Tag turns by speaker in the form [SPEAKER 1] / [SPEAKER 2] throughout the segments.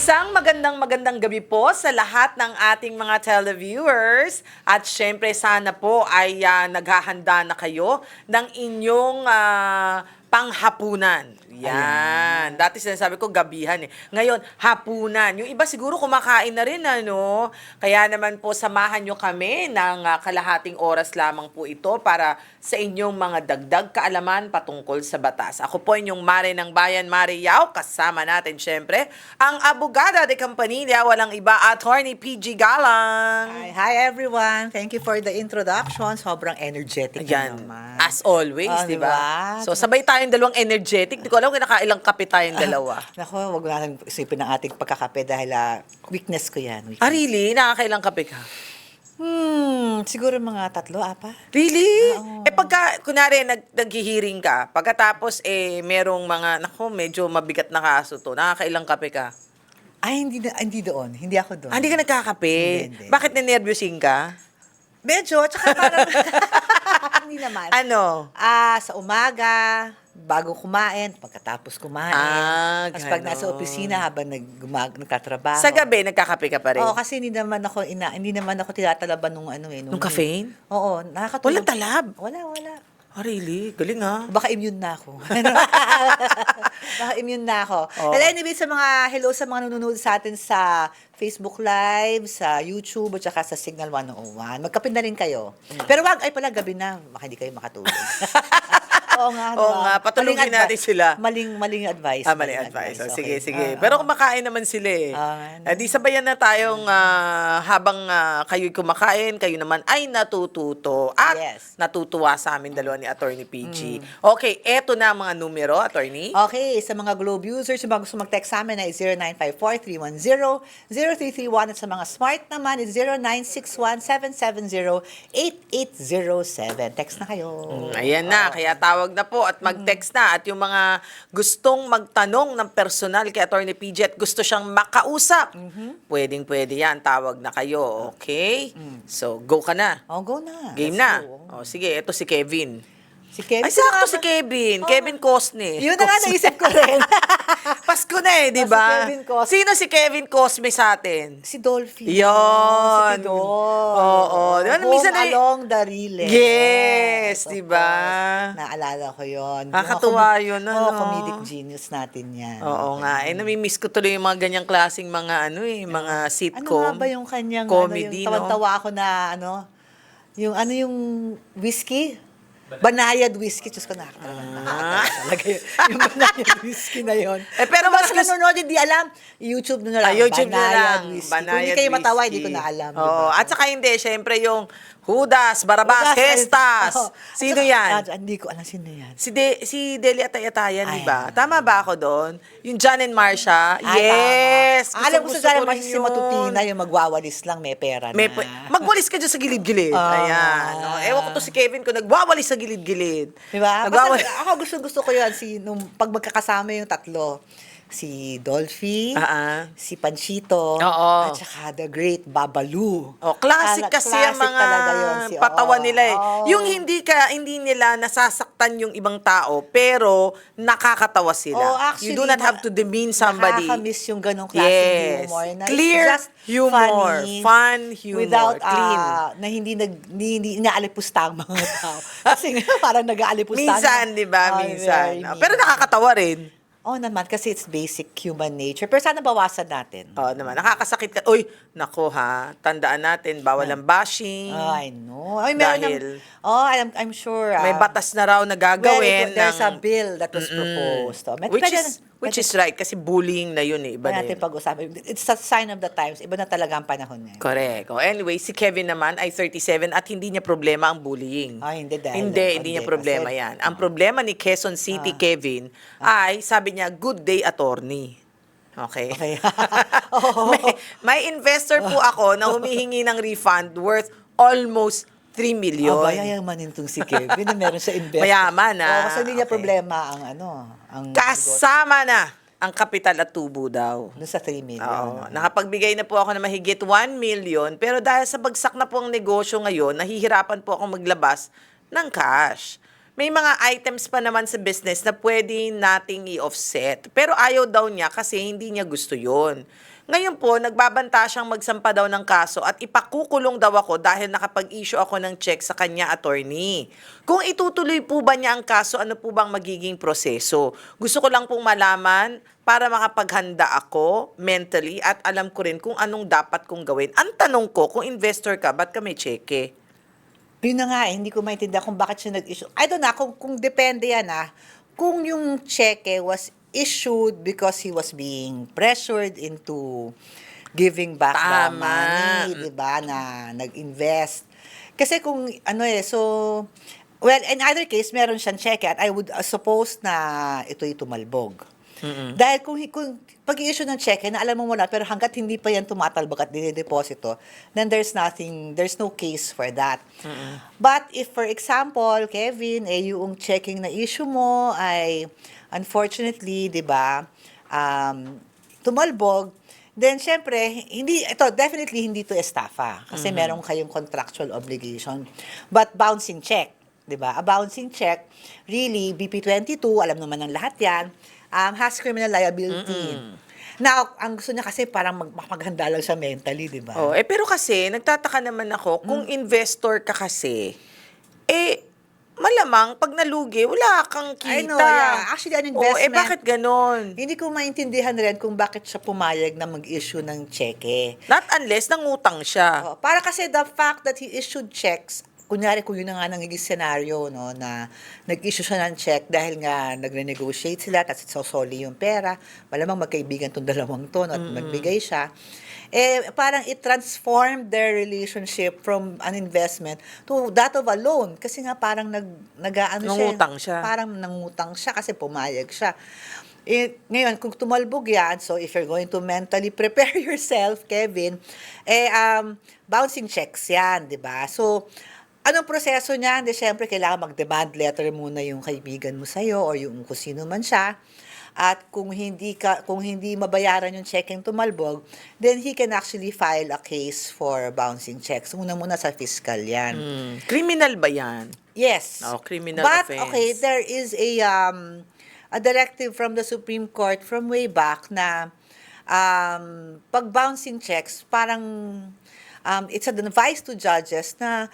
[SPEAKER 1] Isang magandang magandang gabi po sa lahat ng ating mga televiewers at syempre sana po ay ah, naghahanda na kayo ng inyong ah, panghapunan. Yan. Dati sinasabi ko gabihan eh. Ngayon, hapunan. Yung iba siguro kumakain na rin ano. Kaya naman po samahan nyo kami ng ah, kalahating oras lamang po ito para sa inyong mga dagdag kaalaman patungkol sa batas. Ako po inyong Mare ng Bayan, Mare Yao. Kasama natin syempre ang abogada de Campanilla, walang iba, Attorney PG Galang.
[SPEAKER 2] Hi, hi everyone. Thank you for the introduction. Sobrang energetic
[SPEAKER 1] Ayan,
[SPEAKER 2] naman.
[SPEAKER 1] as always,
[SPEAKER 2] Oh,
[SPEAKER 1] di
[SPEAKER 2] diba?
[SPEAKER 1] ba? So, sabay tayong dalawang energetic. Di ko alam kung nakailang kape tayong dalawa.
[SPEAKER 2] Nako, wag natin isipin ang ating pagkakape dahil ah, weakness ko yan. Weakness.
[SPEAKER 1] ah, really? Nakakailang kape ka?
[SPEAKER 2] Hmm, siguro mga tatlo, apa?
[SPEAKER 1] Really? Eh pagka, kunwari, nag, naghihiring ka, pagkatapos, eh, merong mga, nako, medyo mabigat na kaso to, nakakailang kape ka?
[SPEAKER 2] Ay, hindi, na, hindi doon. Hindi ako doon.
[SPEAKER 1] Ah, hindi ka nagkakape?
[SPEAKER 2] Hindi, hindi.
[SPEAKER 1] Bakit ninervyusin ka?
[SPEAKER 2] Medyo, tsaka parang... hindi naman.
[SPEAKER 1] Ano?
[SPEAKER 2] Ah, sa umaga, bago kumain, pagkatapos kumain.
[SPEAKER 1] Ah,
[SPEAKER 2] Tapos pag nasa opisina habang nag, gumag, nagtatrabaho.
[SPEAKER 1] Sa gabi, nagkakape ka pa rin?
[SPEAKER 2] Oo, kasi hindi naman ako ina, hindi naman ako tinatalaban nung ano eh.
[SPEAKER 1] Nung caffeine?
[SPEAKER 2] Oo, nakakatulog.
[SPEAKER 1] Walang talab?
[SPEAKER 2] Wala, wala.
[SPEAKER 1] Ah, really? Galing ah.
[SPEAKER 2] Baka immune na ako. Baka immune na ako.
[SPEAKER 1] Oo.
[SPEAKER 2] And anyway, sa mga, hello sa mga nanonood sa atin sa Facebook Live, sa YouTube, at saka sa Signal 101. Magkape na rin kayo.
[SPEAKER 1] Mm.
[SPEAKER 2] Pero wag, ay pala, gabi na. Baka hindi kayo makatulog. Oo nga.
[SPEAKER 1] Oo
[SPEAKER 2] diba?
[SPEAKER 1] nga, patulogin
[SPEAKER 2] Maling
[SPEAKER 1] natin sila.
[SPEAKER 2] Maling, maling advice.
[SPEAKER 1] Ah, mali advice. Oh, sige,
[SPEAKER 2] Okay.
[SPEAKER 1] sige.
[SPEAKER 2] Ah,
[SPEAKER 1] Pero
[SPEAKER 2] ah.
[SPEAKER 1] kumakain naman sila eh.
[SPEAKER 2] Ano?
[SPEAKER 1] Eh, di sabayan na tayong ah, habang ah, kayo'y kumakain, kayo naman ay natututo. At
[SPEAKER 2] Yes.
[SPEAKER 1] natutuwa sa amin dalawa ni Attorney PG.
[SPEAKER 2] Mm.
[SPEAKER 1] Okay, eto na mga numero, Attorney.
[SPEAKER 2] Okay, sa mga Globe users, yung mga gusto mag-text sa amin ay 0954-310-0331 at sa mga smart naman is 0961-770-8807. Text na kayo.
[SPEAKER 1] Mm, Ayan na, kaya tawag na po at mag-text na. At yung mga gustong magtanong ng personal kay Attorney PG at gusto siyang makausap, pwedeng pwede yan, tawag na kayo, okay? So, go ka na.
[SPEAKER 2] Oh, go na.
[SPEAKER 1] Game
[SPEAKER 2] Let's
[SPEAKER 1] na.
[SPEAKER 2] go.
[SPEAKER 1] Oh, sige, ito si Kevin.
[SPEAKER 2] Si Kevin.
[SPEAKER 1] Ay, sakto si? Kevin.
[SPEAKER 2] Oh.
[SPEAKER 1] Kevin Cosme.
[SPEAKER 2] Yun na nga naisip ko rin.
[SPEAKER 1] Pasko na eh, di
[SPEAKER 2] Oh,
[SPEAKER 1] ba?
[SPEAKER 2] Kevin Cosme.
[SPEAKER 1] Sino si Kevin Cosme sa atin?
[SPEAKER 2] si Dolphy.
[SPEAKER 1] Yon.
[SPEAKER 2] Si.
[SPEAKER 1] Oo. Di ba,
[SPEAKER 2] Home
[SPEAKER 1] minsan na-
[SPEAKER 2] along the relay.
[SPEAKER 1] Yes, di ba?
[SPEAKER 2] Naalala ko yun.
[SPEAKER 1] Nakakatuwa yun,
[SPEAKER 2] Oo,
[SPEAKER 1] ano?
[SPEAKER 2] comedic genius natin yan.
[SPEAKER 1] Oo nga. Eh, namimiss ko tuloy yung mga ganyang klaseng mga ano eh, mga
[SPEAKER 2] Ano
[SPEAKER 1] sitcom.
[SPEAKER 2] nga ba yung kanyang
[SPEAKER 1] comedy,
[SPEAKER 2] ano, yung
[SPEAKER 1] no?
[SPEAKER 2] tawa ako na ano, yung ano yung whiskey? Banayad whiskey. Diyos ko nakakatawa.
[SPEAKER 1] Ah.
[SPEAKER 2] Talaga yun. Yung banayad whiskey na yun.
[SPEAKER 1] Eh, pero
[SPEAKER 2] Diba
[SPEAKER 1] mas gusto-
[SPEAKER 2] nanonood, hindi alam. YouTube na lang.
[SPEAKER 1] Ah, YouTube na
[SPEAKER 2] banayad
[SPEAKER 1] lang.
[SPEAKER 2] Whiskey.
[SPEAKER 1] Banayad
[SPEAKER 2] Kung hindi kayo matawa, hindi ko na alam.
[SPEAKER 1] Oo.
[SPEAKER 2] diba?
[SPEAKER 1] At saka hindi, syempre yung Judas, Barabas,
[SPEAKER 2] Bukas, ay-
[SPEAKER 1] Hestas.
[SPEAKER 2] Oo.
[SPEAKER 1] Sino yan?
[SPEAKER 2] Ah, hindi ko alam sino yan.
[SPEAKER 1] Si, De, si Deli Atay-Atayan, di ba? Tama ba ako doon? Yung John and Marcia?
[SPEAKER 2] Ay,
[SPEAKER 1] yes!
[SPEAKER 2] tama. Alam ko sa
[SPEAKER 1] gusto
[SPEAKER 2] sana
[SPEAKER 1] rin
[SPEAKER 2] si. Matutina, yung magwawalis lang, may pera na.
[SPEAKER 1] May, magwalis ka dyan sa gilid-gilid.
[SPEAKER 2] Ah.
[SPEAKER 1] Ayan. Oh, ewan ko to si Kevin kung nagwawalis sa gilid-gilid.
[SPEAKER 2] Diba?
[SPEAKER 1] Nagwawalis.
[SPEAKER 2] Basta, ako gusto gusto ko yun si nung pag magkakasama yung tatlo. Si Dolphy,
[SPEAKER 1] ah.
[SPEAKER 2] si Panchito,
[SPEAKER 1] Oo.
[SPEAKER 2] at saka the great Babalu.
[SPEAKER 1] Oh, classic
[SPEAKER 2] Kala-
[SPEAKER 1] kasi ang
[SPEAKER 2] classic
[SPEAKER 1] mga
[SPEAKER 2] talaga yun, si-
[SPEAKER 1] patawa
[SPEAKER 2] oo,
[SPEAKER 1] nila eh.
[SPEAKER 2] oo.
[SPEAKER 1] Yung hindi ka hindi nila nasasaktan yung ibang tao pero nakakatawa sila.
[SPEAKER 2] Oh, actually,
[SPEAKER 1] you do not have to demean somebody.
[SPEAKER 2] Nakakamiss yung ganong klaseng
[SPEAKER 1] Yes.
[SPEAKER 2] humor. Na
[SPEAKER 1] Clear
[SPEAKER 2] just
[SPEAKER 1] humor.
[SPEAKER 2] funny
[SPEAKER 1] Fun humor.
[SPEAKER 2] Without,
[SPEAKER 1] Clean.
[SPEAKER 2] ah, na hindi, nag, hindi, hindi inaalipusta ang mga tao. Kasi parang nag-aalipusta.
[SPEAKER 1] Minsan, di ba? Minsan.
[SPEAKER 2] very
[SPEAKER 1] Oh, pero nakakatawa rin.
[SPEAKER 2] Oo naman, kasi it's basic human nature. Pero sana bawasan natin.
[SPEAKER 1] Oo naman. Nakakasakit ka. Uy, nako ha. Tandaan natin, bawal ang bashing.
[SPEAKER 2] Oh, I know. Ay, meron
[SPEAKER 1] Dahil-
[SPEAKER 2] ng, oh, I'm, I'm sure. ah,
[SPEAKER 1] May batas na raw na gagawin.
[SPEAKER 2] well, there's
[SPEAKER 1] ng-
[SPEAKER 2] a bill that was proposed. Oh, med-
[SPEAKER 1] Which
[SPEAKER 2] pwede-
[SPEAKER 1] is, which
[SPEAKER 2] pwede-
[SPEAKER 1] is right kasi bullying na yun eh. Iba na
[SPEAKER 2] natin
[SPEAKER 1] yun.
[SPEAKER 2] pag-usapan. It's a sign of the times. Iba na talaga ang panahon ngayon.
[SPEAKER 1] Correct. Oh, anyway, si Kevin naman ay 37 at hindi niya problema ang bullying.
[SPEAKER 2] Ah, hindi dahil-
[SPEAKER 1] Hindi,
[SPEAKER 2] oh,
[SPEAKER 1] hindi niya
[SPEAKER 2] hindi.
[SPEAKER 1] problema
[SPEAKER 2] Kasi-
[SPEAKER 1] yan. Ang problema ni Quezon City, Kevin, ay sabi niya, good day attorney. Okay.
[SPEAKER 2] Okay.
[SPEAKER 1] May, may investor po ako na humihingi ng refund worth almost 3 million.
[SPEAKER 2] Aba, yayamanin tong si Kevin na meron sa investment.
[SPEAKER 1] Mayaman, ah.
[SPEAKER 2] Oo, kasi hindi niya
[SPEAKER 1] Okay.
[SPEAKER 2] problema ang ano, ang
[SPEAKER 1] Kasama na ang kapital at tubo daw.
[SPEAKER 2] doon sa 3 million.
[SPEAKER 1] Oo. Nakapagbigay na po ako ng mahigit 1 million, pero dahil sa bagsak na po ang negosyo ngayon, nahihirapan po akong maglabas ng cash. May mga items pa naman sa business na pwede nating i-offset. Pero ayaw daw niya kasi hindi niya gusto yon. Ngayon po, nagbabanta siyang magsampa daw ng kaso at ipakukulong daw ako dahil nakapag-issue ako ng check sa kanya attorney. Kung itutuloy po ba niya ang kaso, ano po bang magiging proseso? Gusto ko lang pong malaman para makapaghanda ako mentally at alam ko rin kung anong dapat kong gawin. Ang tanong ko, kung investor ka, ba't ka may cheque?
[SPEAKER 2] Yun na nga, eh, hindi ko maintindihan kung bakit siya nag-issue. I don't know, kung, kung depende yan ah. Kung yung cheque was issued because he was being pressured into giving back the
[SPEAKER 1] Tama.
[SPEAKER 2] money, di ba, na nag-invest. Kasi kung ano eh, so, well, in either case, meron siyang cheque at I would uh, suppose na ito'y tumalbog. Dahil kung, kung pag-i-issue ng cheque na alam mo wala, pero hanggat hindi pa yan tumatalbog at dinideposito, then there's nothing, there's no case for that. But if, for example, Kevin, eh, yung checking na issue mo ay, unfortunately, di ba, um, tumalbog, then syempre, hindi, ito, definitely hindi to estafa. Kasi meron kayong contractual obligation. But bouncing check, di ba? A bouncing check, really, BP22, alam naman ng lahat yan, um, has criminal liability. Now, ang gusto niya kasi parang mag maghanda lang siya mentally, di ba?
[SPEAKER 1] Oh, eh pero kasi nagtataka naman ako kung
[SPEAKER 2] Hmm.
[SPEAKER 1] investor ka kasi eh malamang pag nalugi wala kang kita.
[SPEAKER 2] I know, yeah. Actually, an
[SPEAKER 1] Oh, eh
[SPEAKER 2] investment-
[SPEAKER 1] bakit ganon?
[SPEAKER 2] Hindi ko maintindihan rin kung bakit siya pumayag na mag-issue ng cheque.
[SPEAKER 1] Not unless nangutang siya.
[SPEAKER 2] Oh, para kasi the fact that he issued checks, kunyari kung yun na nga nangiging scenario, no, na nag-issue siya ng check dahil nga nagre-negotiate sila, tapos sosoli yung pera, malamang magkaibigan tong dalawang to, no, at magbigay siya, eh, parang it transformed their relationship from an investment to that of a loan. Kasi nga parang nag, nag-ano
[SPEAKER 1] Nangutang siya.
[SPEAKER 2] Parang nangutang siya kasi pumayag siya. Eh, ngayon, kung tumalbog yan, so if you're going to mentally prepare yourself, Kevin, eh, um, bouncing checks yan, di ba? So, anong proseso niya? Hindi, syempre, kailangan mag-demand letter muna yung kaibigan mo sa'yo or yung kung sino man siya. At kung hindi ka kung hindi mabayaran yung checking tumalbog, then he can actually file a case for bouncing checks. Una muna sa fiscal 'yan.
[SPEAKER 1] Hmm. Criminal ba yan?
[SPEAKER 2] Yes.
[SPEAKER 1] Oh, criminal
[SPEAKER 2] But,
[SPEAKER 1] offense.
[SPEAKER 2] okay, there is a um, a directive from the Supreme Court from way back na um, pag bouncing checks, parang um, it's an advice to judges na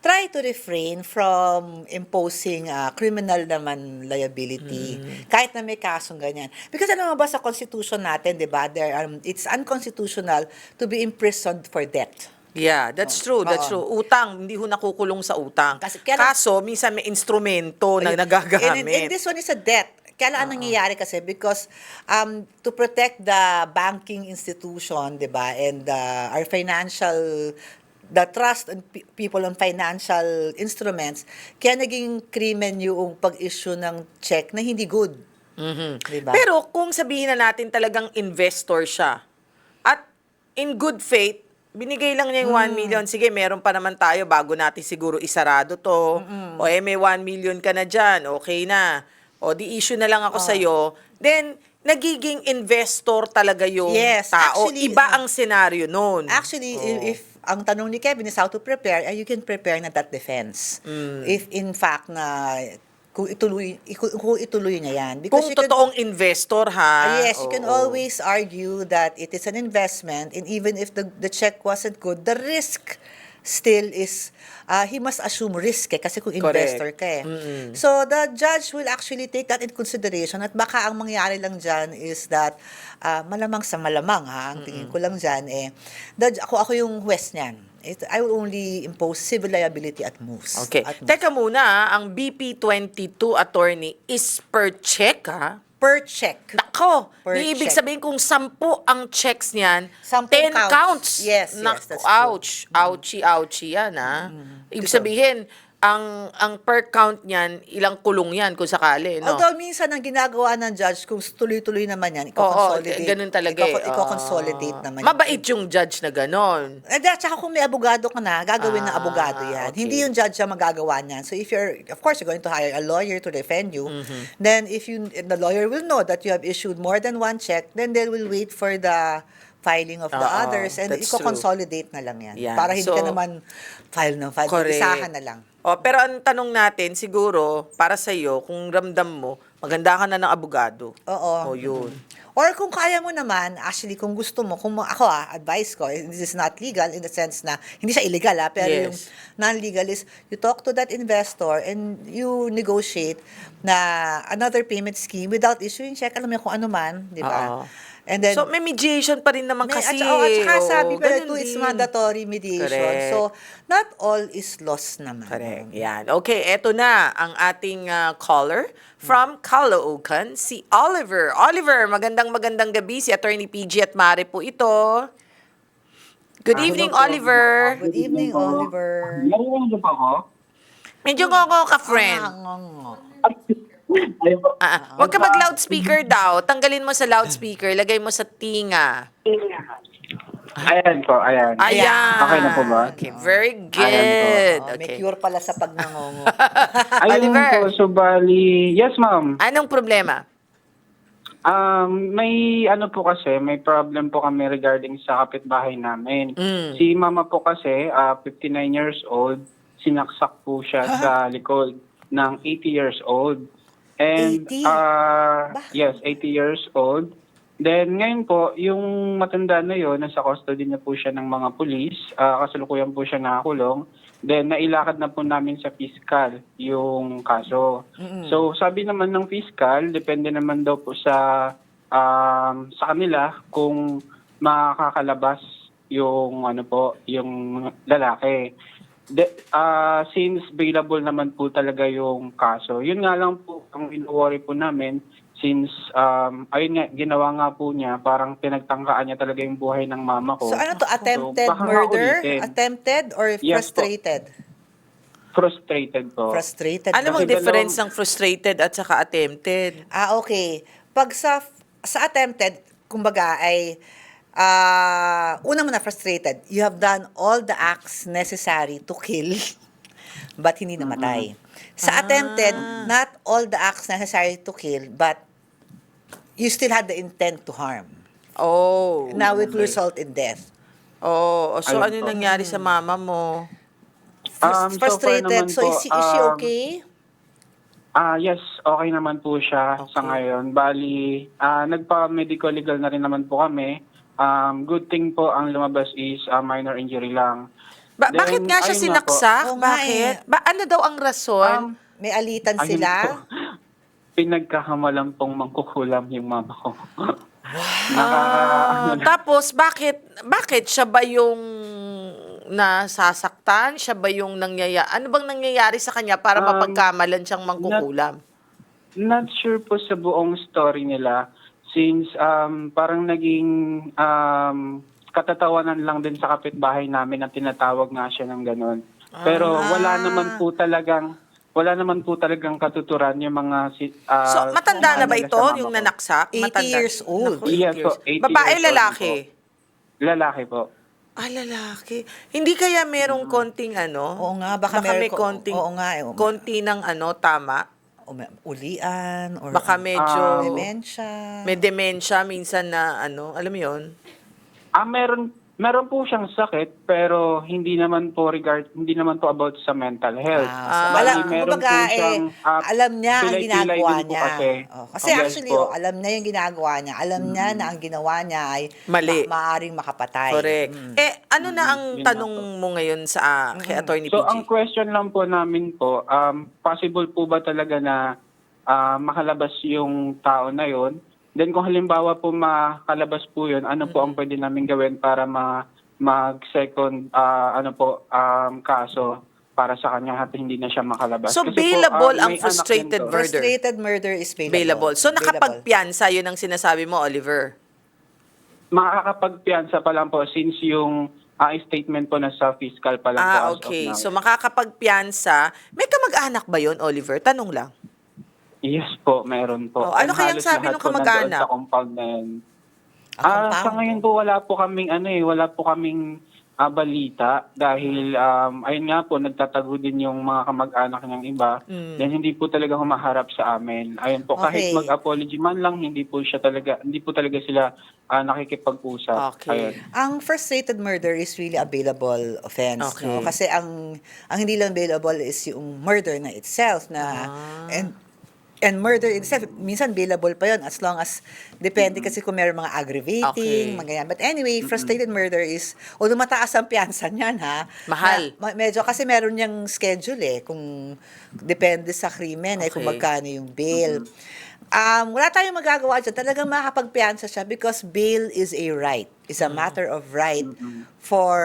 [SPEAKER 2] try to refrain from imposing uh, criminal naman liability kahit na may kasong ganyan. Because ano ba sa constitution natin, 'di ba? There um, it's unconstitutional to be imprisoned for debt.
[SPEAKER 1] Yeah, that's true, that's
[SPEAKER 2] Oo.
[SPEAKER 1] true. Utang, hindi ho nakukulong sa utang.
[SPEAKER 2] Kasi kaya-
[SPEAKER 1] Kaso, minsan may instrumento na nagagamit.
[SPEAKER 2] And, and, this one is a debt. Kaya ang nangyayari kasi because um, to protect the banking institution, di ba, and uh, our financial the trust pe- people on financial instruments, kaya naging krimen yung pag-issue ng check na hindi good. Di ba?
[SPEAKER 1] Pero kung sabihin na natin talagang investor siya, at in good faith, binigay lang niya yung
[SPEAKER 2] Mm.
[SPEAKER 1] 1 million. Sige, meron pa naman tayo bago natin siguro isarado to. O eh, may 1 million ka na dyan. Okay na. O di issue na lang ako
[SPEAKER 2] Oh.
[SPEAKER 1] sa'yo. Then, nagiging investor talaga yung
[SPEAKER 2] Yes,
[SPEAKER 1] tao.
[SPEAKER 2] actually,
[SPEAKER 1] Iba
[SPEAKER 2] uh,
[SPEAKER 1] ang senaryo nun.
[SPEAKER 2] Actually, i- if ang tanong ni Kevin is how to prepare, eh, you can prepare na that defense.
[SPEAKER 1] Mm.
[SPEAKER 2] If in fact na kung ituloy kung, ituloy niya yan
[SPEAKER 1] Kung
[SPEAKER 2] you can-
[SPEAKER 1] totoong investor ha.
[SPEAKER 2] Yes, you can
[SPEAKER 1] Oo.
[SPEAKER 2] always argue that it is an investment, and even if the the check wasn't good, the risk still is uh, he must assume risk eh, kasi kung
[SPEAKER 1] Correct.
[SPEAKER 2] investor ka eh. So the judge will actually take that in consideration at baka ang mangyari lang dyan is that uh, malamang sa malamang ha, ang tingin ko lang dyan eh, the, ako, ako yung huwes niyan. It, I will only impose civil liability at most.
[SPEAKER 1] Okay.
[SPEAKER 2] At most.
[SPEAKER 1] Teka muna, ang BP22 attorney is per check ha?
[SPEAKER 2] Per check.
[SPEAKER 1] Nako,
[SPEAKER 2] Per
[SPEAKER 1] di ibig
[SPEAKER 2] check.
[SPEAKER 1] sabihin kung sampu ang checks niyan,
[SPEAKER 2] Sampung
[SPEAKER 1] 10
[SPEAKER 2] counts.
[SPEAKER 1] counts.
[SPEAKER 2] Yes, yes,
[SPEAKER 1] Naku,
[SPEAKER 2] that's true.
[SPEAKER 1] ouch. Ouchie, ouchie yan, ha? Ibig sabihin, ang ang per count niyan, ilang kulong yan kung sakali, no?
[SPEAKER 2] Although minsan ang ginagawa ng judge, kung tuloy-tuloy naman yan,
[SPEAKER 1] Oo,
[SPEAKER 2] iko-consolidate.
[SPEAKER 1] ganun talaga eh.
[SPEAKER 2] Iko-consolidate
[SPEAKER 1] Oo.
[SPEAKER 2] naman.
[SPEAKER 1] Mabait yung judge na ganon.
[SPEAKER 2] Eh, at saka kung may abogado ka na, gagawin ng
[SPEAKER 1] Ah,
[SPEAKER 2] abogado yan.
[SPEAKER 1] okay.
[SPEAKER 2] Hindi yung judge ang magagawa niyan. So if you're, of course, you're going to hire a lawyer to defend you,
[SPEAKER 1] Mm-hmm.
[SPEAKER 2] then if you, the lawyer will know that you have issued more than one check, then they will wait for the filing of the
[SPEAKER 1] Oo,
[SPEAKER 2] others and
[SPEAKER 1] that's
[SPEAKER 2] iko-consolidate na lang yan.
[SPEAKER 1] Yan.
[SPEAKER 2] Para hindi ka
[SPEAKER 1] So,
[SPEAKER 2] naman file ng file.
[SPEAKER 1] Correct.
[SPEAKER 2] Isahan na lang.
[SPEAKER 1] O, pero ang tanong natin, siguro, para sa iyo, kung ramdam mo, maganda ka na ng abogado.
[SPEAKER 2] Oo.
[SPEAKER 1] O, yun.
[SPEAKER 2] Or kung kaya mo naman, actually, kung gusto mo, kung ako ah, advice ko, this is not legal in the sense na, hindi siya illegal ah, pero
[SPEAKER 1] Yes.
[SPEAKER 2] yung non-legal is, you talk to that investor and you negotiate na another payment scheme without issuing check, alam mo yun kung ano man, di
[SPEAKER 1] Oo.
[SPEAKER 2] And then,
[SPEAKER 1] so, may mediation pa rin naman
[SPEAKER 2] may-
[SPEAKER 1] kasi.
[SPEAKER 2] at, saka- at saka
[SPEAKER 1] Oo,
[SPEAKER 2] sabi pa
[SPEAKER 1] ganun
[SPEAKER 2] ito, it's mandatory mediation.
[SPEAKER 1] Correct.
[SPEAKER 2] So, not all is lost naman.
[SPEAKER 1] Correct. Yan. Okay, eto na ang ating ah, caller from Caloocan, si Oliver. Oliver, magandang magandang gabi. Si Attorney PG at Mare po ito. Good evening, Oliver.
[SPEAKER 2] Good evening, Oliver.
[SPEAKER 3] Narinig niyo pa ako?
[SPEAKER 1] Medyo ngongo ka, friend.
[SPEAKER 2] Ah, ngongo.
[SPEAKER 3] Ayun.
[SPEAKER 1] Ah, ah. Huwag ka mag-loudspeaker daw. Tanggalin mo sa loudspeaker. Lagay mo sa tinga.
[SPEAKER 3] Ayan po, ayan.
[SPEAKER 1] Ayan.
[SPEAKER 3] Okay na po ba?
[SPEAKER 1] Okay, very
[SPEAKER 3] Ayan
[SPEAKER 1] good.
[SPEAKER 2] Oh, May
[SPEAKER 1] Okay.
[SPEAKER 2] cure pala sa pagnangongo.
[SPEAKER 3] Ayun
[SPEAKER 1] Oliver.
[SPEAKER 3] po, so bali, yes ma'am.
[SPEAKER 1] Anong problema?
[SPEAKER 3] Um, may ano po kasi, may problem po kami regarding sa kapitbahay namin.
[SPEAKER 1] Mm.
[SPEAKER 3] Si mama po kasi, ah, 59 years old, sinaksak po siya sa likod ng 80 years old. And,
[SPEAKER 2] 80?
[SPEAKER 3] ah,
[SPEAKER 2] Bakit?
[SPEAKER 3] yes, 80 years old. Then, ngayon po, yung matanda na yon nasa custody na po siya ng mga pulis. ah, kasalukuyan po siya nakakulong. Then, nailakad na po namin sa fiscal yung kaso. So, sabi naman ng fiscal, depende naman daw po sa um, sa kanila kung makakalabas yung ano po, yung lalaki. De, ah, since available naman po talaga yung kaso. Yun nga lang po ang ino-worry po namin since um, ayun nga ginawa nga po niya parang pinagtangkaan niya talaga yung buhay ng mama ko.
[SPEAKER 2] So ano to, attempted
[SPEAKER 3] baka
[SPEAKER 2] murder?
[SPEAKER 3] maulitin.
[SPEAKER 2] Attempted or
[SPEAKER 3] Yes po.
[SPEAKER 2] frustrated?
[SPEAKER 3] Frustrated po.
[SPEAKER 2] Frustrated.
[SPEAKER 1] Ano
[SPEAKER 2] ba?
[SPEAKER 1] bang difference
[SPEAKER 3] dalawang-
[SPEAKER 1] ng frustrated at saka attempted?
[SPEAKER 2] Ah, okay. Pag sa sa attempted, kumbaga ay ah una mo na frustrated. You have done all the acts necessary to kill but hindi namatay. Sa attempted, not all the acts necessary to kill but you still had the intent to harm.
[SPEAKER 1] Oh.
[SPEAKER 2] Now it will
[SPEAKER 1] okay.
[SPEAKER 2] result in death.
[SPEAKER 1] Oh, so
[SPEAKER 3] Ayun
[SPEAKER 1] ano
[SPEAKER 3] po.
[SPEAKER 1] nangyari sa mama mo?
[SPEAKER 3] Um, so
[SPEAKER 2] frustrated. So,
[SPEAKER 3] po,
[SPEAKER 2] is, she- is she
[SPEAKER 3] um,
[SPEAKER 2] okay?
[SPEAKER 3] Ah, yes, okay naman po siya sa
[SPEAKER 1] Okay.
[SPEAKER 3] ngayon. Bali, ah nagpa-medical legal na rin naman po kami. Um, good thing po ang lumabas is ah, minor injury lang.
[SPEAKER 1] Ba-
[SPEAKER 3] Then,
[SPEAKER 1] bakit nga siya
[SPEAKER 3] ayun nga po.
[SPEAKER 1] sinaksak?
[SPEAKER 2] Oo nga
[SPEAKER 1] bakit?
[SPEAKER 2] eh.
[SPEAKER 1] Ba ano daw ang rason?
[SPEAKER 3] Um,
[SPEAKER 2] May alitan
[SPEAKER 3] ayun
[SPEAKER 2] sila?
[SPEAKER 3] po. Pinagkahamalan pong mangkukulam yung mama ko.
[SPEAKER 1] Ah,
[SPEAKER 3] ano
[SPEAKER 1] tapos bakit bakit siya ba yung nasasaktan? Siya ba yung nangyaya? Ano bang nangyayari sa kanya para
[SPEAKER 3] Um,
[SPEAKER 1] mapagkamalan siyang mangkukulam?
[SPEAKER 3] Not sure po sa buong story nila since um, parang naging um, katatawanan lang din sa kapitbahay namin na tinatawag nga siya ng ganun. Pero wala
[SPEAKER 1] Ah.
[SPEAKER 3] naman po talagang wala naman po talagang katuturan yung mga si, ah,
[SPEAKER 1] So, matanda na ba ito, yung
[SPEAKER 3] ko.
[SPEAKER 1] nanaksak?
[SPEAKER 2] 80
[SPEAKER 1] Matanda.
[SPEAKER 2] years old.
[SPEAKER 1] Naku, 80
[SPEAKER 3] Yes po,
[SPEAKER 1] years.
[SPEAKER 3] 80
[SPEAKER 1] Babae,
[SPEAKER 3] years old
[SPEAKER 1] lalaki?
[SPEAKER 3] Lalaki po.
[SPEAKER 1] Ah, lalaki. Hindi kaya merong konting ano?
[SPEAKER 2] Oo nga, baka meron
[SPEAKER 1] may
[SPEAKER 2] ko-
[SPEAKER 1] konting,
[SPEAKER 2] oo nga eh, oo.
[SPEAKER 1] konti ng ano, tama?
[SPEAKER 2] O may ulian or
[SPEAKER 1] Baka medyo,
[SPEAKER 3] Ah,
[SPEAKER 2] dementia.
[SPEAKER 1] may dementia minsan na ano, alam mo yun?
[SPEAKER 3] Ah, meron meron po siyang sakit pero hindi naman po regard hindi naman po about sa mental health.
[SPEAKER 2] Ah, wala,
[SPEAKER 3] Bali, meron
[SPEAKER 2] kumbaga,
[SPEAKER 3] po siyang,
[SPEAKER 2] eh,
[SPEAKER 3] ah,
[SPEAKER 2] alam niya ang
[SPEAKER 3] pilay-pilay
[SPEAKER 2] ginagawa
[SPEAKER 3] din po
[SPEAKER 2] niya.
[SPEAKER 3] Kasi,
[SPEAKER 2] Oh, kasi actually,
[SPEAKER 3] po.
[SPEAKER 2] oh, alam niya yung ginagawa niya. Alam niya na ang ginawa niya ay
[SPEAKER 1] Mali.
[SPEAKER 2] ma- maaaring makapatay.
[SPEAKER 1] Correct. Eh, ano na ang
[SPEAKER 3] Yun
[SPEAKER 1] tanong
[SPEAKER 3] nga po.
[SPEAKER 1] mo ngayon sa ah, kay Attorney
[SPEAKER 3] So,
[SPEAKER 1] PG?
[SPEAKER 3] ang question lang po namin po, um, possible po ba talaga na ah, makalabas yung tao na yon? Then kung halimbawa po makalabas po yun, ano po ang pwede namin gawin para ma mag-second ah, ano po um, kaso para sa kanya at hindi na siya makalabas.
[SPEAKER 1] So,
[SPEAKER 3] Kasi po,
[SPEAKER 1] bailable
[SPEAKER 3] ah,
[SPEAKER 1] ang
[SPEAKER 3] may anak
[SPEAKER 1] frustrated
[SPEAKER 3] to.
[SPEAKER 1] murder.
[SPEAKER 2] Frustrated murder is available.
[SPEAKER 1] Available. So, nakapagpiansa, yun ang sinasabi mo, Oliver.
[SPEAKER 3] makakapagpiansa pa lang po since yung ah, statement po na sa fiscal pa lang po
[SPEAKER 1] Ah,
[SPEAKER 3] as of
[SPEAKER 1] okay.
[SPEAKER 3] now.
[SPEAKER 1] So makakapagpiansa. May kamag-anak ba yon Oliver? Tanong lang.
[SPEAKER 3] Yes po, meron po.
[SPEAKER 1] Oh, ano kayang
[SPEAKER 3] halos
[SPEAKER 1] sabi
[SPEAKER 3] lahat
[SPEAKER 1] ng
[SPEAKER 3] po nandoon
[SPEAKER 1] kamag-anak?
[SPEAKER 3] Sa compound na yun.
[SPEAKER 2] Ang
[SPEAKER 3] Ah, sa
[SPEAKER 2] compound.
[SPEAKER 3] ngayon po wala po kaming ano eh, wala po kaming ah, balita dahil um, ayun nga po nagtatago din yung mga kamag-anak ng iba.
[SPEAKER 1] Mm.
[SPEAKER 3] Then hindi po talaga humaharap sa amin. Ayun po kahit
[SPEAKER 2] Okay.
[SPEAKER 3] mag-apology man lang hindi po siya talaga hindi po talaga sila ah, nakikipag-usap.
[SPEAKER 1] Okay.
[SPEAKER 3] Ayun.
[SPEAKER 2] Ang frustrated murder is really a bailable offense,
[SPEAKER 1] Okay.
[SPEAKER 2] no? Kasi ang ang hindi lang bailable is yung murder na itself na
[SPEAKER 1] Ah.
[SPEAKER 2] and and murder itself minsan bailable pa yon as long as depende kasi kung meron mga aggravating,
[SPEAKER 1] Okay.
[SPEAKER 2] mga ganyan. But anyway, frustrated murder is although mataas ang piyansa niyan ha.
[SPEAKER 1] Mahal.
[SPEAKER 2] ma- medyo kasi meron niyang schedule eh kung depende sa krimen eh kung
[SPEAKER 1] Okay.
[SPEAKER 2] magkano yung bail. Um, wala tayong magagawa dyan. Talagang makakapagpiansa siya because bail is a right. It's a matter of right for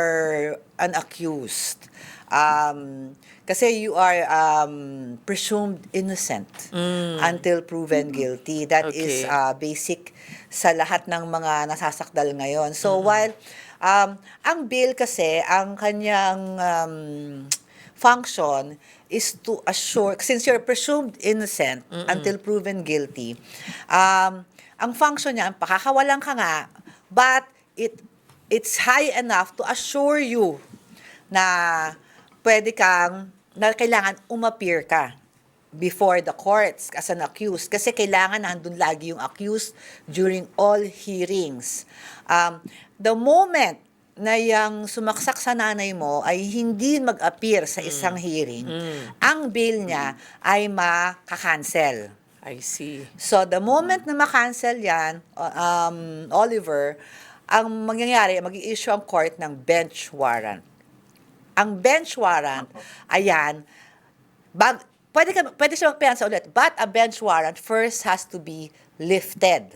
[SPEAKER 2] an accused. Um, kasi you are um, presumed innocent until proven guilty. That is
[SPEAKER 1] Okay.
[SPEAKER 2] uh, basic sa lahat ng mga nasasakdal ngayon. So while um, ang bail kasi, ang kanyang um, function is to assure, since you're presumed innocent until proven guilty, um, ang function niya, pakakawalan ka nga, but it it's high enough to assure you na pwede kang, na kailangan umappear ka before the courts as an accused. Kasi kailangan nandun lagi yung accused during all hearings. Um, the moment na yung sumaksak sa nanay mo ay hindi mag-appear sa isang hearing, ang bail niya ay makakancel.
[SPEAKER 1] I see.
[SPEAKER 2] So, the moment na makancel yan, um, Oliver, ang mangyayari, mag issue ang court ng bench warrant. Ang bench warrant, ayan, bag, pwede, ka, pwede siya magpiyansa ulit, but a bench warrant first has to be lifted.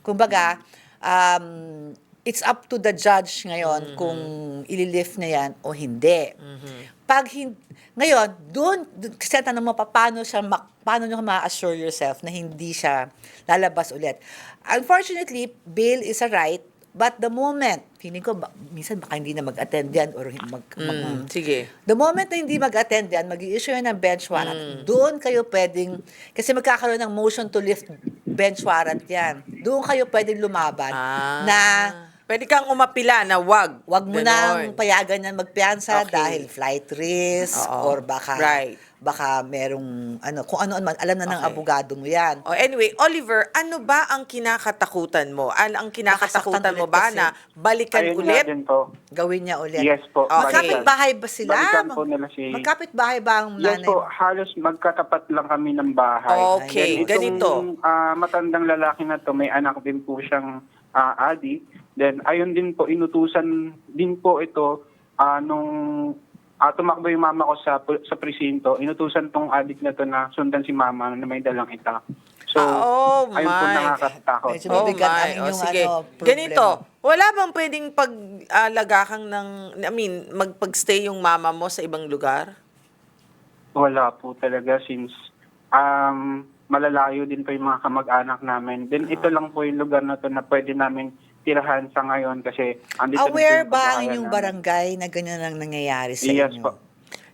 [SPEAKER 2] Kumbaga, um, it's up to the judge ngayon kung ililift na yan o hindi. Pag hin- ngayon, doon, kasi tanong mo pa, paano siya, ma- paano nyo ma-assure yourself na hindi siya lalabas ulit. Unfortunately, bail is a right, but the moment, feeling ko, ba- minsan baka hindi na mag-attend yan or mag, mag-
[SPEAKER 1] Mm, sige.
[SPEAKER 2] The moment na hindi mag-attend yan, mag-i-issue yan ng bench warrant, doon kayo pwedeng, kasi magkakaroon ng motion to lift bench warrant yan. Doon kayo pwedeng lumaban
[SPEAKER 1] Ah.
[SPEAKER 2] na
[SPEAKER 1] Pwede kang umapila na wag.
[SPEAKER 2] wag mo
[SPEAKER 1] Ganon.
[SPEAKER 2] nang payagan yan magpiansa
[SPEAKER 1] Okay.
[SPEAKER 2] dahil flight risk
[SPEAKER 1] Oo.
[SPEAKER 2] or baka
[SPEAKER 1] Right.
[SPEAKER 2] baka merong ano kung ano man alam na ng
[SPEAKER 1] Okay.
[SPEAKER 2] abogado mo yan.
[SPEAKER 1] Oh, anyway, Oliver, ano ba ang kinakatakutan mo? An ang kinakatakutan mo
[SPEAKER 2] ulit
[SPEAKER 1] ba
[SPEAKER 2] kasi.
[SPEAKER 1] na balikan
[SPEAKER 3] Ayun
[SPEAKER 1] ulit?
[SPEAKER 3] nga din po.
[SPEAKER 2] Gawin niya ulit.
[SPEAKER 3] Yes po.
[SPEAKER 1] Okay.
[SPEAKER 2] Magkapit-bahay ba sila?
[SPEAKER 3] Balikan po nila si...
[SPEAKER 2] Magkapit-bahay ba ang
[SPEAKER 3] Yes
[SPEAKER 2] nanay?
[SPEAKER 3] po, halos magkatapat lang kami ng bahay.
[SPEAKER 1] Okay,
[SPEAKER 3] Then
[SPEAKER 1] ganito.
[SPEAKER 3] itong, ah, matandang lalaki na to, may anak din po siyang ah, adik. Then ayun din po, inutusan din po ito ah, nung ah, tumakbo yung mama ko sa sa presinto. Inutusan tong adik na to na sundan si mama na may dalang itak. So,
[SPEAKER 1] Ah, oh
[SPEAKER 3] ayun po
[SPEAKER 1] my.
[SPEAKER 3] nakakatakot.
[SPEAKER 2] Medyo ang
[SPEAKER 1] my.
[SPEAKER 2] inyong
[SPEAKER 1] Oh, sige.
[SPEAKER 2] ano, problema.
[SPEAKER 1] Ganito, wala bang pwedeng pag-alagakang ng, I mean, magpag-stay yung mama mo sa ibang lugar?
[SPEAKER 3] Wala po talaga since um, malalayo din po yung mga kamag-anak namin. Then ito lang po yung lugar na to na pwede namin tirahan sa ngayon kasi andito
[SPEAKER 2] Aware ba ang inyong barangay na ganyan ang nangyayari sa
[SPEAKER 3] Yes
[SPEAKER 2] inyo?
[SPEAKER 3] po.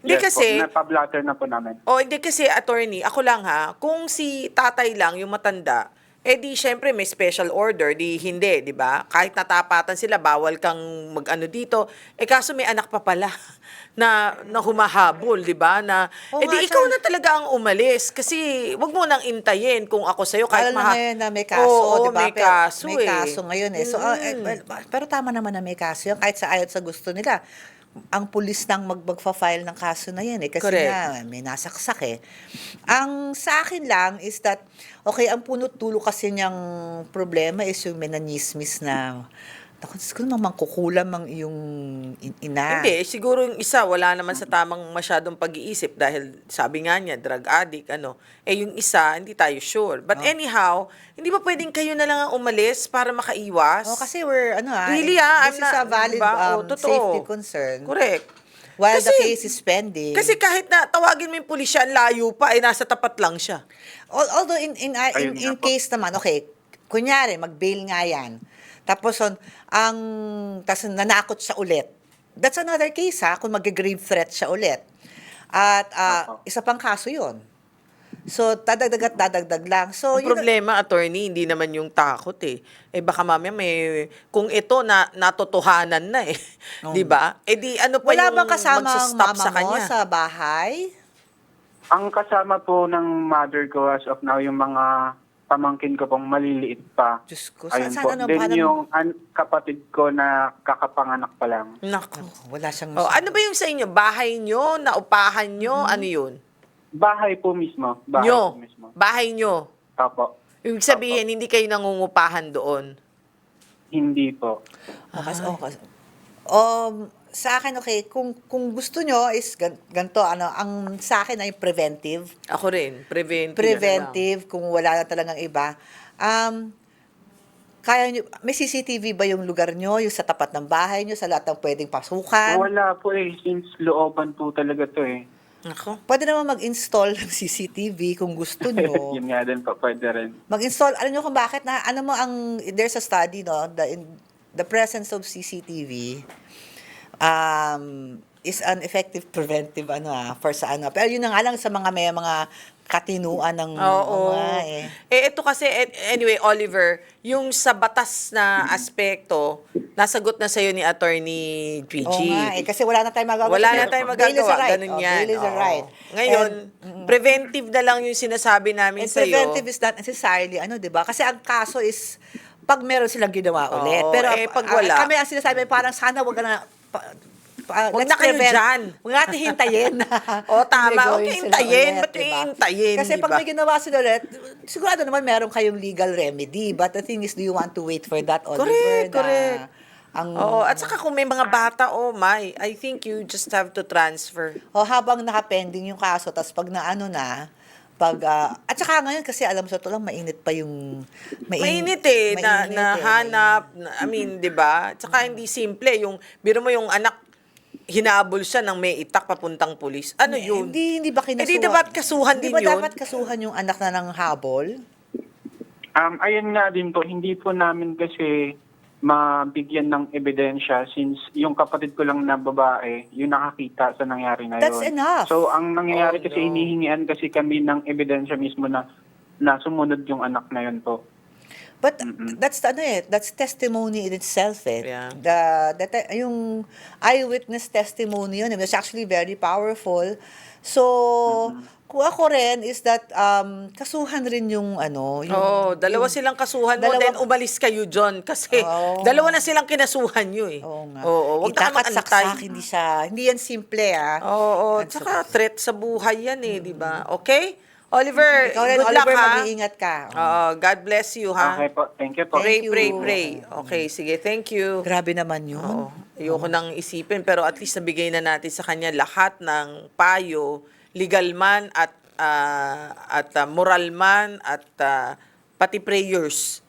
[SPEAKER 1] Hindi
[SPEAKER 3] Yes
[SPEAKER 1] kasi-
[SPEAKER 3] Po, napablatter na po namin.
[SPEAKER 1] O hindi kasi attorney, ako lang ha, kung si tatay lang yung matanda, eh di syempre may special order, di hindi, di ba? Kahit natapatan sila, bawal kang mag-ano dito. Eh kaso may anak pa pala na, na humahabol, di ba? Na,
[SPEAKER 2] Oo
[SPEAKER 1] eh di
[SPEAKER 2] nga,
[SPEAKER 1] ikaw na talaga ang umalis. Kasi wag mo nang intayin kung ako sa'yo. Kahit
[SPEAKER 2] na
[SPEAKER 1] maha-
[SPEAKER 2] ngayon na may kaso,
[SPEAKER 1] Oo,
[SPEAKER 2] di ba?
[SPEAKER 1] may
[SPEAKER 2] Pero
[SPEAKER 1] kaso
[SPEAKER 2] may
[SPEAKER 1] eh.
[SPEAKER 2] kaso ngayon eh. So, ah, eh, well, pero tama naman na may kaso yun. Kahit sa ayot sa gusto nila. Ang pulis nang mag magfa-file ng kaso na yan eh. Kasi
[SPEAKER 1] Correct.
[SPEAKER 2] nga, may nasaksak eh. Ang sa akin lang is that, okay, ang punot tulo kasi niyang problema is yung menanismis na, Naku, Diyos ko naman kukulam ang iyong in- ina.
[SPEAKER 1] Hindi, siguro yung isa wala naman sa tamang masyadong pag-iisip dahil sabi nga niya, drug addict, ano. Eh yung isa, hindi tayo sure. But
[SPEAKER 2] Oh.
[SPEAKER 1] anyhow, hindi ba pwedeng kayo na lang ang umalis para makaiwas?
[SPEAKER 2] Oh, kasi we're, ano ah,
[SPEAKER 1] Really, ah,
[SPEAKER 2] this
[SPEAKER 1] I'm
[SPEAKER 2] is
[SPEAKER 1] not-
[SPEAKER 2] a valid
[SPEAKER 1] diba?
[SPEAKER 2] um,
[SPEAKER 1] Oh, totoo.
[SPEAKER 2] safety concern.
[SPEAKER 1] Correct.
[SPEAKER 2] While the
[SPEAKER 1] Kasi-
[SPEAKER 2] case is pending.
[SPEAKER 1] Kasi kahit na tawagin mo yung pulisya, ang layo pa, eh nasa tapat lang siya.
[SPEAKER 2] Al- Although in in uh, in,
[SPEAKER 3] Ayun
[SPEAKER 2] in
[SPEAKER 3] nga po.
[SPEAKER 2] case naman, okay, kunyari mag-bail nga 'yan. Tapos on, ang tas nanakot siya ulit. that's another case ha, kung mag-grave threat siya ulit. At
[SPEAKER 3] Opo.
[SPEAKER 2] isa pang kaso yon. So, dadagdag at dadagdag lang. So,
[SPEAKER 1] Ang problema, attorney, hindi naman yung takot eh. Eh baka mamaya may, kung ito na natotohanan na eh. Di ba? Eh di ano pa
[SPEAKER 2] wala
[SPEAKER 1] yung
[SPEAKER 2] bang kasama ang
[SPEAKER 1] magsastop
[SPEAKER 2] mama
[SPEAKER 1] sa
[SPEAKER 2] mo
[SPEAKER 1] kanya?
[SPEAKER 2] sa bahay?
[SPEAKER 3] Ang kasama po ng mother ko as of now, yung mga pamangkin ko pong maliliit pa.
[SPEAKER 2] Diyos ko, saan,
[SPEAKER 3] Ayun
[SPEAKER 2] saan
[SPEAKER 3] po.
[SPEAKER 2] ano,
[SPEAKER 3] Then
[SPEAKER 2] paano-
[SPEAKER 3] yung an- kapatid ko na kakapanganak pa lang.
[SPEAKER 1] Nako.
[SPEAKER 2] Wala siyang
[SPEAKER 1] Oh, ano ba yung sa inyo? Bahay nyo? Naupahan nyo? Ano yun?
[SPEAKER 3] Bahay po mismo. Bahay
[SPEAKER 1] nyo?
[SPEAKER 3] po mismo.
[SPEAKER 1] Bahay nyo?
[SPEAKER 3] Opo.
[SPEAKER 1] Ibig sabihin, hindi kayo nangungupahan doon?
[SPEAKER 3] Hindi po.
[SPEAKER 2] Oh, kas- oh, kas- um, sa akin, okay, kung, kung gusto nyo is gan- ganito, ano, ang sa akin ay preventive.
[SPEAKER 1] Ako rin. Preventive.
[SPEAKER 2] Preventive, kung wala na talagang iba. Um, kaya nyo, may CCTV ba yung lugar nyo, yung sa tapat ng bahay nyo, sa lahat ng pwedeng pasukan?
[SPEAKER 3] Wala po eh. Since looban po talaga to eh.
[SPEAKER 1] Ako.
[SPEAKER 2] Pwede naman mag-install ng CCTV kung gusto nyo.
[SPEAKER 3] Yun nga din po. Pwede rin.
[SPEAKER 2] mag-install, alam nyo kung bakit na, ano mo ang, there's a study, no, the, in, the presence of CCTV um, is an effective preventive, ano ah, for sa ano. Pero yun na nga lang sa mga may mga katinuan ng
[SPEAKER 1] Oo.
[SPEAKER 2] mga eh.
[SPEAKER 1] Eh, ito kasi, eh, anyway, Oliver, yung sa batas na aspekto, nasagot na sa'yo ni Attorney Gigi.
[SPEAKER 2] Oo nga eh, kasi wala na tayong magagawa.
[SPEAKER 1] Wala na tayong
[SPEAKER 2] bail is a
[SPEAKER 1] magagawa.
[SPEAKER 2] right.
[SPEAKER 1] Ganun
[SPEAKER 2] Oh,
[SPEAKER 1] yan.
[SPEAKER 2] bail is a
[SPEAKER 1] Oo.
[SPEAKER 2] right.
[SPEAKER 1] Ngayon,
[SPEAKER 2] And,
[SPEAKER 1] preventive na lang yung sinasabi namin
[SPEAKER 2] And
[SPEAKER 1] sa'yo.
[SPEAKER 2] preventive is not necessarily, ano, di ba? Kasi ang kaso is, pag meron silang ginawa
[SPEAKER 1] Oo,
[SPEAKER 2] ulit. Pero
[SPEAKER 1] eh, pag
[SPEAKER 2] ah,
[SPEAKER 1] wala-
[SPEAKER 2] kami ang sinasabi, parang sana wag ka na, pa, pa,
[SPEAKER 1] Huwag na kayo
[SPEAKER 2] prevent-
[SPEAKER 1] dyan.
[SPEAKER 2] Huwag natin hintayin.
[SPEAKER 1] Oo, tama. Huwag
[SPEAKER 2] sila
[SPEAKER 1] hintayin. Ba't
[SPEAKER 2] di
[SPEAKER 1] yung
[SPEAKER 2] ba?
[SPEAKER 1] hintayin,
[SPEAKER 2] Kasi
[SPEAKER 1] di
[SPEAKER 2] pag may ginawa sila ulit, sigurado naman meron kayong legal remedy. But the thing is, do you want to wait for that, Oliver?
[SPEAKER 1] Correct,
[SPEAKER 2] na
[SPEAKER 1] correct.
[SPEAKER 2] Ang,
[SPEAKER 1] Oo, at saka kung may mga bata, oh my, I think you just have to transfer.
[SPEAKER 2] O habang nakapending yung kaso, tapos pag naano na, pag, ah, at saka ngayon kasi alam mo sa to lang, mainit pa yung,
[SPEAKER 1] Mainit eh, na,
[SPEAKER 2] mainit
[SPEAKER 1] na
[SPEAKER 2] eh,
[SPEAKER 1] hanap, na- I mean, di ba? Tsaka hindi simple, yung, biro mo yung anak, hinabol siya ng may itak papuntang pulis. Ano yun?
[SPEAKER 2] Hindi, hindi ba kinasuhan?
[SPEAKER 1] Eh, di dapat kasuhan
[SPEAKER 2] Hindi
[SPEAKER 1] din
[SPEAKER 2] ba
[SPEAKER 1] yun?
[SPEAKER 2] dapat kasuhan yung anak na ng habol?
[SPEAKER 3] Um, ayun nga din po, hindi po namin kasi mabigyan ng ebidensya since yung kapatid ko lang na babae, yung nakakita sa nangyari na
[SPEAKER 2] That's
[SPEAKER 3] yun.
[SPEAKER 2] enough.
[SPEAKER 3] So, ang nangyayari
[SPEAKER 1] Oh,
[SPEAKER 3] kasi
[SPEAKER 1] no.
[SPEAKER 3] hinihingian kasi kami ng ebidensya mismo na na sumunod yung anak na yun po.
[SPEAKER 2] But that's ano eh, that's testimony in itself eh.
[SPEAKER 1] Yeah.
[SPEAKER 2] The, the yung eyewitness testimony yun, it was actually very powerful. So, kung ako rin is that um, kasuhan rin yung ano, yung,
[SPEAKER 1] Oo, dalawa silang kasuhan mo,
[SPEAKER 2] Dalawa-
[SPEAKER 1] then umalis kayo, John. Kasi
[SPEAKER 2] Oo.
[SPEAKER 1] dalawa na silang kinasuhan nyo eh.
[SPEAKER 2] Oo nga.
[SPEAKER 1] Oo, wag na
[SPEAKER 2] Itak
[SPEAKER 1] ka
[SPEAKER 2] at
[SPEAKER 1] mag-antay.
[SPEAKER 2] saksak, hindi siya, hindi yan simple ah.
[SPEAKER 1] Oo,
[SPEAKER 2] At
[SPEAKER 1] tsaka threat sa buhay yan eh, di ba? Okay? Oliver,
[SPEAKER 2] Ikaw rin,
[SPEAKER 1] good
[SPEAKER 2] Oliver,
[SPEAKER 1] luck ha.
[SPEAKER 2] mag-iingat ka.
[SPEAKER 1] Oo, God bless you ha.
[SPEAKER 3] Okay po, thank you po.
[SPEAKER 1] Pray,
[SPEAKER 2] Thank
[SPEAKER 1] pray,
[SPEAKER 2] you.
[SPEAKER 1] pray. Okay, sige, thank you.
[SPEAKER 2] Grabe naman yun.
[SPEAKER 1] Oo, ayoko nang isipin, pero at least nabigay na natin sa kanya lahat ng payo, legal man at ah, at ah, moral man at ah, pati prayers.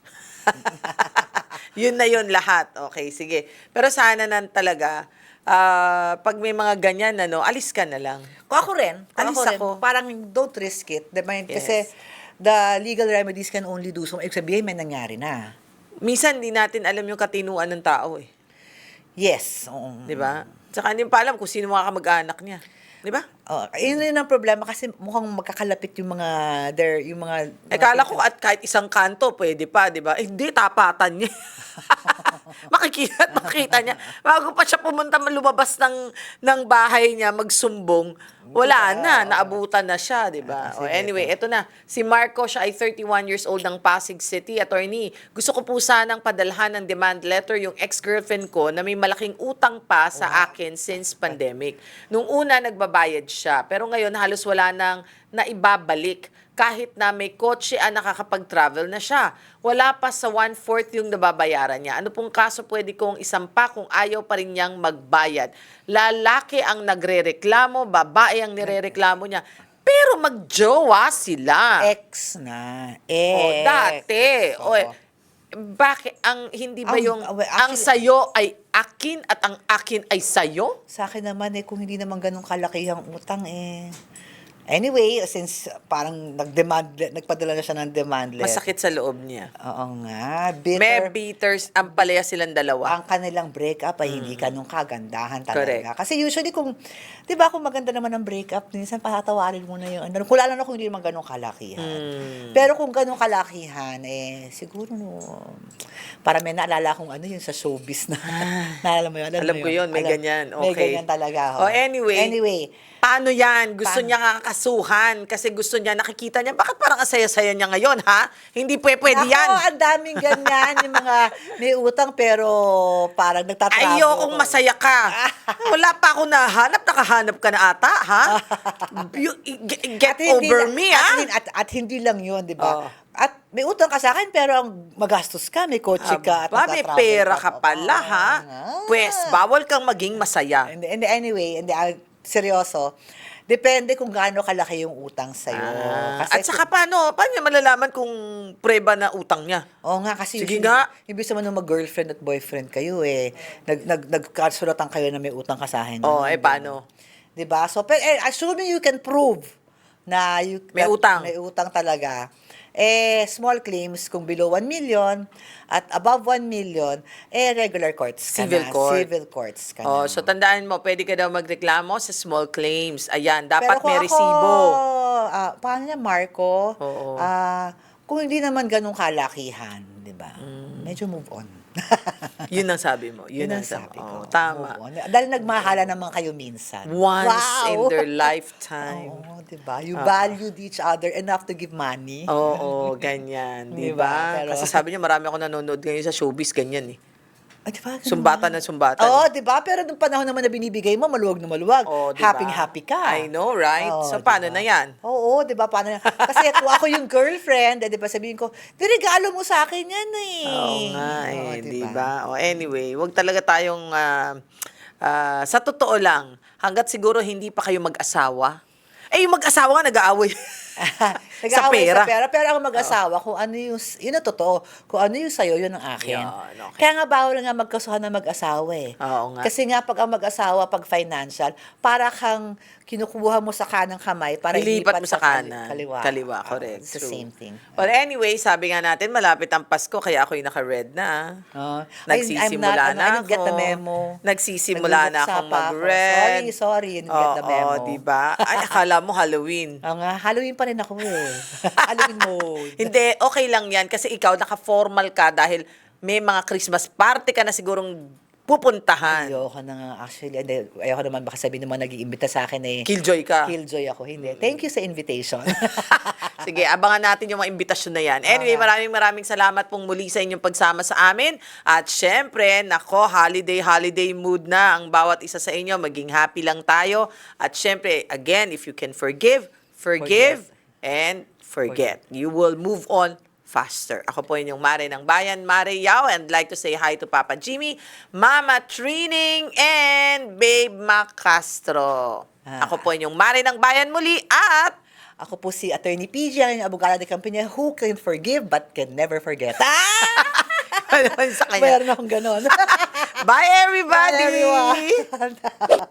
[SPEAKER 1] yun na yun lahat. Okay, sige. Pero sana nan talaga, ah, pag may mga ganyan, ano, alis ka na lang.
[SPEAKER 2] Kung ako rin,
[SPEAKER 1] Alis
[SPEAKER 2] ako rin,
[SPEAKER 1] ako.
[SPEAKER 2] parang don't risk it. Diba? Kasi
[SPEAKER 1] Yes.
[SPEAKER 2] the legal remedies can only do so. Ibig sabihin, may nangyari na.
[SPEAKER 1] Minsan, di natin alam yung katinuan ng tao eh.
[SPEAKER 2] Yes. Oo.
[SPEAKER 1] Di ba? Tsaka hindi pa alam kung sino mga kamag-anak niya. Di ba?
[SPEAKER 2] Oh, yun rin ang problema kasi mukhang magkakalapit yung mga there, yung mga
[SPEAKER 1] Eh, kala ko at kahit isang kanto, pwede pa, di ba? Eh, Hindi, tapatan niya. makikita at makita niya. Bago pa siya pumunta, lumabas ng, ng bahay niya, magsumbong, wala na, naabutan na siya, di ba? O, anyway, eto na. Si Marco, siya ay 31 years old ng Pasig City. Attorney, gusto ko po sanang padalhan ng demand letter yung ex-girlfriend ko na may malaking utang pa sa akin since pandemic. Nung una, nagbabayad siya. Pero ngayon, halos wala nang naibabalik kahit na may kotse ang nakakapag-travel na siya. Wala pa sa one-fourth yung nababayaran niya. Ano pong kaso pwede kong isampa kung ayaw pa rin niyang magbayad? Lalaki ang nagre-reklamo, babae ang nire-reklamo niya. Pero magjowa sila.
[SPEAKER 2] ex na.
[SPEAKER 1] O,
[SPEAKER 2] Ex.
[SPEAKER 1] dati. O,
[SPEAKER 2] Oo.
[SPEAKER 1] bakit ang hindi ba
[SPEAKER 2] Ang-
[SPEAKER 1] yung
[SPEAKER 2] well,
[SPEAKER 1] ang
[SPEAKER 2] actually-
[SPEAKER 1] sayo ay akin at ang akin ay sayo?
[SPEAKER 2] Sa akin naman eh, kung hindi naman ganun kalaki ang utang eh. Anyway, since parang nag-demand, nagpadala na siya ng demand letter.
[SPEAKER 1] Masakit sa loob niya.
[SPEAKER 2] Oo nga, bitter.
[SPEAKER 1] May bitters, ang palaya silang dalawa.
[SPEAKER 2] ang kanilang breakup ay hindi ganun kagandahan talaga.
[SPEAKER 1] Correct.
[SPEAKER 2] Kasi usually kung, di ba kung maganda naman ang breakup, minsan patatawarin mo na yung, ano, kung lalo na kung hindi naman ganun kalakihan.
[SPEAKER 1] Hmm.
[SPEAKER 2] Pero kung ganun kalakihan, eh, siguro no, para may naalala kong ano yun sa showbiz na, naalala mo yun?
[SPEAKER 1] Ah. Alam
[SPEAKER 2] mo
[SPEAKER 1] ko yun, may
[SPEAKER 2] Alam-
[SPEAKER 1] ganyan.
[SPEAKER 2] May
[SPEAKER 1] Okay.
[SPEAKER 2] ganyan talaga.
[SPEAKER 1] Oh, anyway.
[SPEAKER 2] Anyway,
[SPEAKER 1] Paano yan? Gusto
[SPEAKER 2] Paano?
[SPEAKER 1] niya kakasuhan kasi gusto niya, nakikita niya, bakit parang ang saya-saya niya ngayon, ha? Hindi pwede, pwede
[SPEAKER 2] Ako,
[SPEAKER 1] yan.
[SPEAKER 2] ang daming ganyan, yung mga may utang pero parang nagtatrabaho.
[SPEAKER 1] Ayokong masaya ka. Wala pa ako nahanap, nakahanap ka na ata, ha? You- get
[SPEAKER 2] At hindi
[SPEAKER 1] over
[SPEAKER 2] lang-
[SPEAKER 1] me,
[SPEAKER 2] at,
[SPEAKER 1] ha?
[SPEAKER 2] At, at hindi lang yun, di ba?
[SPEAKER 1] Oo.
[SPEAKER 2] At may utang ka sa akin, pero ang magastos ka, may kotse ka, at
[SPEAKER 1] Aba, may
[SPEAKER 2] nagtatravel
[SPEAKER 1] pera ka
[SPEAKER 2] pa.
[SPEAKER 1] pala, ha?
[SPEAKER 2] Ah.
[SPEAKER 1] Pwes, bawal kang maging masaya.
[SPEAKER 2] And, and anyway, and, ah, seryoso, depende kung gaano kalaki yung utang sa'yo.
[SPEAKER 1] Ah,
[SPEAKER 2] Kasi
[SPEAKER 1] at saka paano, paano niya malalaman kung preba na utang niya?
[SPEAKER 2] Oo nga, kasi
[SPEAKER 1] Sige nga.
[SPEAKER 2] Ibig sabihin nung mag-girlfriend at boyfriend kayo eh, nag, nag, nagkasulatan kayo na may utang ka sa akin.
[SPEAKER 1] Oh, eh, paano?
[SPEAKER 2] Diba? So, pero, eh, assuming you can prove na you,
[SPEAKER 1] May utang.
[SPEAKER 2] May utang talaga. Eh, small claims, kung below 1 million at above 1 million, eh, regular courts ka
[SPEAKER 1] Civil
[SPEAKER 2] na.
[SPEAKER 1] court.
[SPEAKER 2] Civil courts ka
[SPEAKER 1] Oh,
[SPEAKER 2] na.
[SPEAKER 1] so tandaan mo, pwede ka daw magreklamo sa small claims. Ayan, dapat
[SPEAKER 2] Pero kung
[SPEAKER 1] may
[SPEAKER 2] ako,
[SPEAKER 1] resibo.
[SPEAKER 2] ah, paano niya, Marco?
[SPEAKER 1] Oo.
[SPEAKER 2] Ah, kung hindi naman ganun kalakihan, di ba?
[SPEAKER 1] Mm.
[SPEAKER 2] Medyo move on.
[SPEAKER 1] Yun ang sabi mo. Yun, ang sabi
[SPEAKER 2] ko.
[SPEAKER 1] Oh, tama.
[SPEAKER 2] On. Dahil nagmahala naman kayo minsan.
[SPEAKER 1] Once in
[SPEAKER 2] Wow!
[SPEAKER 1] their lifetime.
[SPEAKER 2] Oo, di ba? You
[SPEAKER 1] Ah.
[SPEAKER 2] valued each other enough to give money.
[SPEAKER 1] Oo, ganyan. Di
[SPEAKER 2] ba?
[SPEAKER 1] ba?
[SPEAKER 2] Pero-
[SPEAKER 1] Kasi sabi niya, marami ako nanonood ngayon sa showbiz, ganyan eh.
[SPEAKER 2] Ay, di ba? Ganun
[SPEAKER 1] Sumbatan na sumbatan.
[SPEAKER 2] Oo, di ba? Pero nung panahon naman na binibigay mo, maluwag na maluwag.
[SPEAKER 1] Oh, di ba?
[SPEAKER 2] Happy-happy ka.
[SPEAKER 1] I know, right?
[SPEAKER 2] Oo,
[SPEAKER 1] so,
[SPEAKER 2] di
[SPEAKER 1] paano na yan?
[SPEAKER 2] Oo, di ba? Paano yan? Kasi kung ako yung girlfriend, eh, di ba sabihin ko, regalo mo sa akin yan eh.
[SPEAKER 1] Oo nga eh, di ba? O anyway, wag talaga tayong, ah, ah, sa totoo lang, hanggat siguro hindi pa kayo mag-asawa, eh, yung mag-asawa nga nag-aaway. sa
[SPEAKER 2] Nag-aaway
[SPEAKER 1] pera.
[SPEAKER 2] Sa pera. Pero ang mag-asawa, kung ano yung, yun ang totoo, kung ano yung sa'yo, yun ang akin.
[SPEAKER 1] Yan, okay.
[SPEAKER 2] Kaya nga bawal nga magkasuhan ng mag-asawa eh.
[SPEAKER 1] Oo nga.
[SPEAKER 2] Kasi nga pag ang mag-asawa, pag financial, para kang kinukuha mo sa kanang kamay para
[SPEAKER 1] Ilipat mo sa
[SPEAKER 2] kali-
[SPEAKER 1] kanan.
[SPEAKER 2] Kaliwa.
[SPEAKER 1] Kaliwa, correct.
[SPEAKER 2] it's the
[SPEAKER 1] True.
[SPEAKER 2] same thing.
[SPEAKER 1] Well, anyway, sabi nga natin, malapit ang Pasko, kaya ako'y naka-red na.
[SPEAKER 2] Oh.
[SPEAKER 1] Nagsisimula
[SPEAKER 2] not- ano,
[SPEAKER 1] na
[SPEAKER 2] I didn't get the memo.
[SPEAKER 1] Nagsisimula na
[SPEAKER 2] Nagbubuksa
[SPEAKER 1] akong
[SPEAKER 2] pa ako.
[SPEAKER 1] mag-red.
[SPEAKER 2] Sorry, sorry, you didn't get the memo.
[SPEAKER 1] Oo, di ba? Ay, akala mo Halloween.
[SPEAKER 2] Oo nga, Halloween pa rin ako eh. Halloween mode.
[SPEAKER 1] Hindi, okay lang yan kasi ikaw naka-formal ka dahil may mga Christmas party ka na sigurong pupuntahan.
[SPEAKER 2] Ayoko na nga, actually. Ayoko naman baka sabihin naman nag-iimbita sa akin eh.
[SPEAKER 1] Killjoy ka.
[SPEAKER 2] Killjoy ako. Hindi. Thank you sa invitation.
[SPEAKER 1] Sige, abangan natin yung mga imbitasyon na yan. Anyway, maraming maraming salamat pong muli sa inyong pagsama sa amin. At syempre, nako, holiday, holiday mood na ang bawat isa sa inyo. Maging happy lang tayo. At syempre, again, if you can forgive, forgive, and forget. You will move on faster. Ako po inyong Mare ng Bayan, Mare Yao, and like to say hi to Papa Jimmy, Mama Trining, and Babe Mac Castro.
[SPEAKER 2] Ah.
[SPEAKER 1] Ako po inyong Mare ng Bayan muli, at
[SPEAKER 2] ako po si Attorney PJ, ang abogada de Campania, who can forgive but can never forget.
[SPEAKER 1] Sa kanya?
[SPEAKER 2] Meron akong ganon.
[SPEAKER 1] Bye, everybody!
[SPEAKER 2] Bye, everyone.